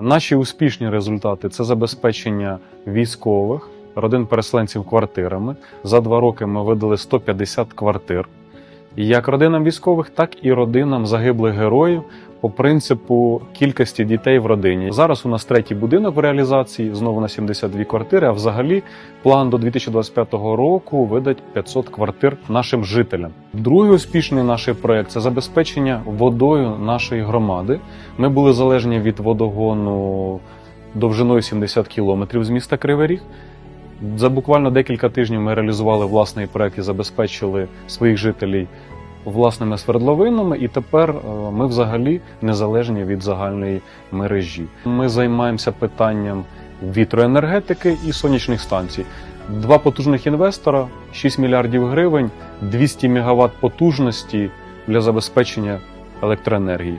Наші успішні результати це забезпечення військових, родин переселенців квартирами. За два роки ми видали 150 квартир. Як родинам військових, так і родинам загиблих героїв по принципу кількості дітей в родині. Зараз у нас третій будинок в реалізації, знову на 72 квартири. А взагалі план до 2025 року видать 500 квартир нашим жителям. Другий успішний наш проект це забезпечення водою нашої громади. Ми були залежні від водогону довжиною 70 кілометрів з міста Кривий Ріг. За буквально декілька тижнів ми реалізували власний проект і забезпечили своїх жителів власними свердловинами, і тепер е, ми взагалі незалежні від загальної мережі. Ми займаємося питанням вітроенергетики і сонячних станцій. Два потужних інвестора, 6 мільярдів гривень, 200 мегаватт потужності для забезпечення електроенергії.